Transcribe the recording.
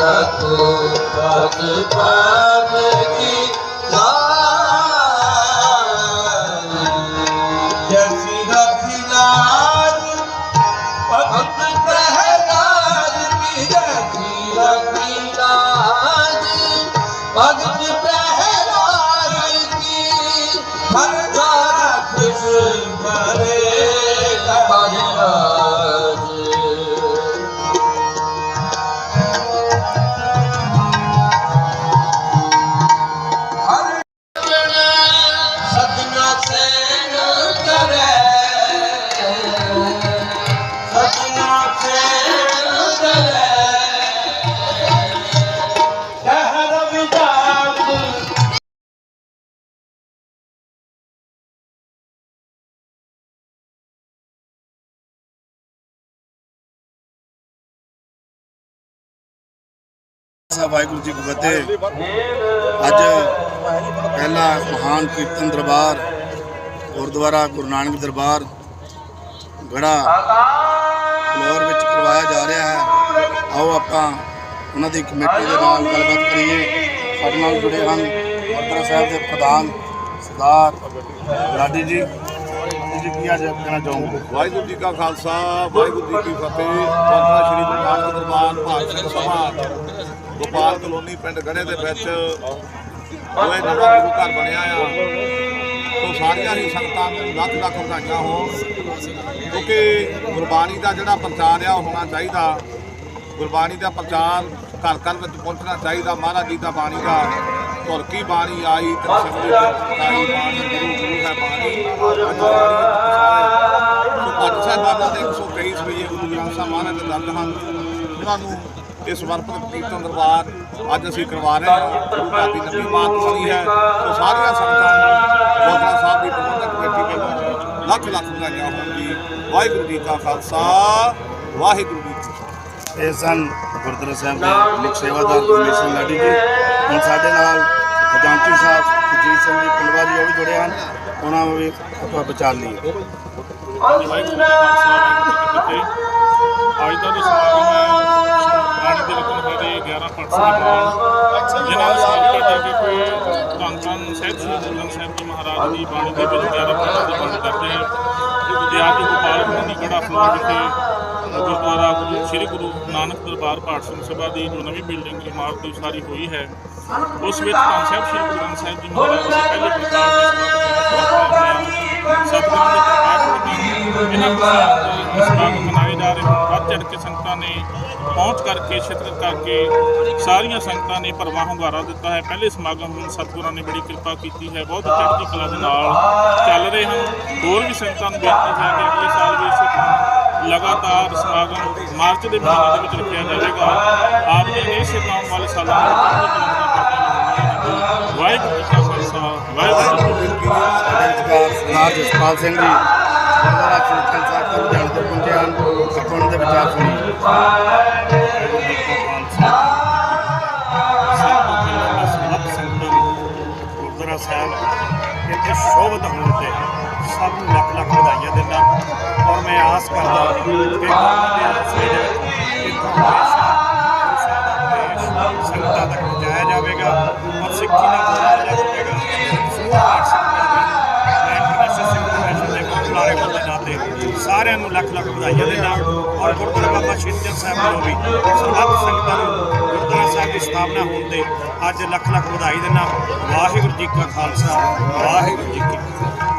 ਤਕੋ ਪਦ ਪਦ ਕੀ ਜੈਸੀ ਰਾਧੀ ਲਾਜ ਭਗਤ ਪ੍ਰਹਲਾਦ ਸਾਹਿਬ, ਵਾਹਿਗੁਰੂ ਜੀ ਕੀ ਫਤਿਹ। ਅੱਜ ਪਹਿਲਾ ਮਹਾਨ ਕੀਰਤਨ ਦਰਬਾਰ, ਗੁਰਦੁਆਰਾ ਗੁਰੂ ਨਾਨਕ ਦਰਬਾਰ ਗੜਾ ਫਲੋਰ ਵਿੱਚ ਕਰਵਾਇਆ ਜਾ ਰਿਹਾ ਹੈ। ਆਓ ਆਪਾਂ ਉਹਨਾਂ ਦੀ ਕਮੇਟੀ ਦੇ ਨਾਲ ਗੱਲਬਾਤ ਕਰੀਏ। ਸਾਡੇ ਨਾਲ ਜੁੜੇ ਹਨ ਗੁਰਦੁਆਰਾ ਸਾਹਿਬ ਦੇ ਪ੍ਰਧਾਨ ਸਰਦਾਰ ਲਾਡੀ ਜੀ। ਜੀ ਕੀ ਅੱਜ ਕਹਿਣਾ ਚਾਹੂੰਗਾ? ਵਾਹਿਗੁਰੂ ਜੀ ਕਾ ਖਾਲਸਾ, ਵਾਹਿਗੁਰੂ ਜੀ ਕੀ ਫਤਿਹ। ਗੁਰਦੁਆਰਾ ਸ਼੍ਰੀ ਗੁਰੂ ਨਾਨਕ ਦਰਬਾਰ ਭਾਗ ਸਭਾ ਗੋਪਾਲ ਕਲੋਨੀ ਪਿੰਡ ਗੜੇ ਦੇ ਵਿੱਚ ਹੋਏ ਨਵਾਂ ਗੁਰੂ ਘਰ ਬਣਿਆ ਆ। ਸੋ ਸਾਰੀਆਂ ਹੀ ਸੰਗਤਾਂ ਨੂੰ ਲੱਖ ਲੱਖ ਵਧਾਈਆਂ ਹੋਣ। ਕਿਉਂਕਿ ਗੁਰਬਾਣੀ ਦਾ ਜਿਹੜਾ ਪ੍ਰਚਾਰ ਆ, ਉਹ ਹੋਣਾ ਚਾਹੀਦਾ। ਗੁਰਬਾਣੀ ਦਾ ਪ੍ਰਚਾਰ ਘਰ ਘਰ ਵਿੱਚ ਪਹੁੰਚਣਾ ਚਾਹੀਦਾ। ਮਹਾਰਾਜ ਜੀ ਦਾ ਬਾਣੀ ਦਾ ਧੁਰ ਕੀ ਬਾਣੀ ਆਈ ਤੇ ਸਬਦੀ ਆਈ ਬਾਣੀ, ਗੁਰੂ ਗੁਰੂ ਹੈ ਬਾਣੀ। ਅੱਜ ਬਾਣੀ ਸੋ ਪੰਜ ਸਾਹਿਬਾਨਾਂ ਦੇ 123 ਰੁਪਏ ਗੁਰੂ ਗ੍ਰੰਥ ਸਾਹਿਬ ਮਹਾਰਾਜ ਦੇ ਦਰਦ ਹਨ। ਉਹਨਾਂ ਨੂੰ ਇਹ ਸਮਰਪਿਤ ਕੀਰਤਨ ਦਰਬਾਰ ਅੱਜ ਅਸੀਂ ਕਰਵਾ ਰਹੇ ਹਾਂ। ਗੁਰੂ ਘਰ ਦੀ ਨਵੀਂ ਹੈ। ਸੋ ਸਾਰੀਆਂ ਸੰਗਤਾਂ ਨੂੰ ਗੁਰਦੁਆਰਾ ਸਾਹਿਬ ਦੀ ਪ੍ਰਬੰਧਕ ਕਮੇਟੀ ਵੱਲੋਂ ਲੱਖ ਲੱਖ ਵਧਾਈਆਂ ਹੋਣ ਜੀ ਵਾਹਿਗੁਰੂ ਜੀ ਕਾ ਖਾਲਸਾ। ਵਾਹਿਗੁਰੂ ਜੀ ਕੀ ਫਤਿਹ। ਇਹ ਸਨ ਗੁਰਦੁਆਰਾ ਸਾਹਿਬ ਦੇ ਮੁੱਖ ਸੇਵਾਦਾਰ ਕਮਿਸ਼ਨ ਲਾਡੀ ਜੀ। ਹੁਣ ਸਾਡੇ ਨਾਲ ਖਜ਼ਾਨਚੀ ਸਾਹਿਬ ਸੁਜੀਤ ਸਿੰਘ ਜੀ ਪਿੰਡਵਾ ਜੀ ਉਹ ਵੀ ਜੁੜੇ ਹਨ। ਉਹਨਾਂ ਨੂੰ ਵੀ ਆਪਾਂ ਵਿਚਾਰ ਲਈਏ। ਵਾਹਿਗੁਰੂ ਜੀ ਕਾ ਖਾਲਸਾ ਵਾਹਿਗੁਰੂ ਜੀ ਕੀ ਫਤਿਹ 11 ਪਰਸਨ ਦੀ ਬਾਣ ਜਿਨ੍ਹਾਂ ਨੂੰ ਸਵਾਗਤ ਕਰਦਾ ਕਿ ਕੋਈ ਧੰਨ ਧੰਨ ਸਾਹਿਬ ਸ੍ਰੀ ਗੁਰੂ ਗ੍ਰੰਥ ਸਾਹਿਬ ਜੀ ਮਹਾਰਾਜ ਦੀ ਬਾਣੀ ਦੇ ਵਿੱਚ 11 ਪਰਸਨ ਦੀ ਬਾਣ ਕਰਦੇ ਤੇ ਅੱਜ ਗੋਪਾਲ ਮੰਡੀ ਗੜਾ ਫਲੋਰ ਵਿਖੇ ਗੁਰਦੁਆਰਾ ਗੁਰੂ ਸ੍ਰੀ ਗੁਰੂ ਨਾਨਕ ਦਰਬਾਰ ਪਾਠ ਸਿੰਘ ਸਭਾ ਦੀ ਜੋ ਨਵੀਂ ਬਿਲਡਿੰਗ ਇਮਾਰਤ ਦੀ ਉਸਾਰੀ ਹੋਈ ਹੈ ਉਸ ਵਿੱਚ ਧੰਨ ਸਾਹਿਬ ਸ੍ਰੀ ਗੁਰੂ ਗ੍ਰੰਥ ਸਾਹਿਬ ਜੀ ਮਹਾਰਾਜ ਦੇ ਪਹਿਲੇ ਸੰਗਤਾਂ ਨੇ ਪਹੁੰਚ ਕਰਕੇ ਸ਼ਿਰਕਤ ਕਰਕੇ ਸਾਰੀਆਂ ਸੰਗਤਾਂ ਨੇ ਭਰਵਾਂ ਹੁੰਗਾਰਾ ਦਿੱਤਾ ਹੈ। ਪਹਿਲੇ ਸਮਾਗਮ ਨੂੰ ਸਤਿਗੁਰਾਂ ਨੇ ਬੜੀ ਕਿਰਪਾ ਕੀਤੀ ਹੈ। ਬਹੁਤ ਚੜ੍ਹਦੀ ਕਲਾ ਦੇ ਨਾਲ ਚੱਲ ਰਹੇ ਹਨ। ਹੋਰ ਵੀ ਸੰਗਤਾਂ ਨੂੰ ਬੇਨਤੀ ਹੈ ਕਿ ਅਗਲੇ ਸਾਲ ਵੀ ਇਸੇ ਤਰ੍ਹਾਂ ਲਗਾਤਾਰ ਸਮਾਗਮ ਮਾਰਚ ਦੇ ਮਹੀਨੇ ਦੇ ਵਿੱਚ ਰੱਖਿਆ ਜਾਵੇਗਾ। ਆਪ ਜੀ ਨੇ ਇਸੇ ਤਰ੍ਹਾਂ ਆਉਣ ਵਾਲੇ ਸਾਲਾਂ ਵਾਹਿਗੁਰੂ ਜੀ ਕਾ ਖਾਲਸਾ, ਵਾਹਿਗੁਰੂ ਜੀ ਕੀ ਫਤਿਹ। ਸਰਦਾਰ ਜਸਪਾਲ ਸਿੰਘ ਜੀ ਗੁਰਦੁਆਰਾ ਕੀਰਤਨ ਸਾਹਿਬ ਤੋਂ ਜਾਣ ਤੋਂ ਪਹੁੰਚੇ ਹਨ ਆਪਾਂ ਦੇ ਵਿਚਾਰ ਸੁਣੀਏ ਗੁਰਦੁਆਰਾ ਸਾਹਿਬ ਇੱਥੇ ਸ਼ੋਭਤ ਹੋਣ ਤੇ ਸਭ ਨੂੰ ਲੱਖ ਲੱਖ ਵਧਾਈਆਂ ਦਿੰਦਾ। ਔਰ ਮੈਂ ਆਸ ਕਰਦਾ ਕਿ ਉਹਨਾਂ ਦੇ ਦੇ ਵਿੱਚ ਸਾਰਿਆਂ ਨੂੰ ਲੱਖ ਲੱਖ ਵਧਾਈਆਂ ਦੇ ਨਾਲ ਔਰ ਗੁਰਦੁਆਰਾ ਬਾਬਾ ਸ਼੍ਰੀ ਸਾਹਿਬ ਨੂੰ ਵੀ ਸਭ ਸੰਗਤਾਂ ਨੂੰ ਗੁਰਦੁਆਰਾ ਸਾਹਿਬ ਦੀ ਸਥਾਪਨਾ ਹੋਣ ਤੇ ਅੱਜ ਲੱਖ ਲੱਖ ਵਧਾਈ ਦਿੰਦਾ ਵਾਹਿਗੁਰੂ ਜੀ ਕਾ ਖਾਲਸਾ, ਵਾਹਿਗੁਰੂ ਜੀ ਕੀ ਫਤਿਹ।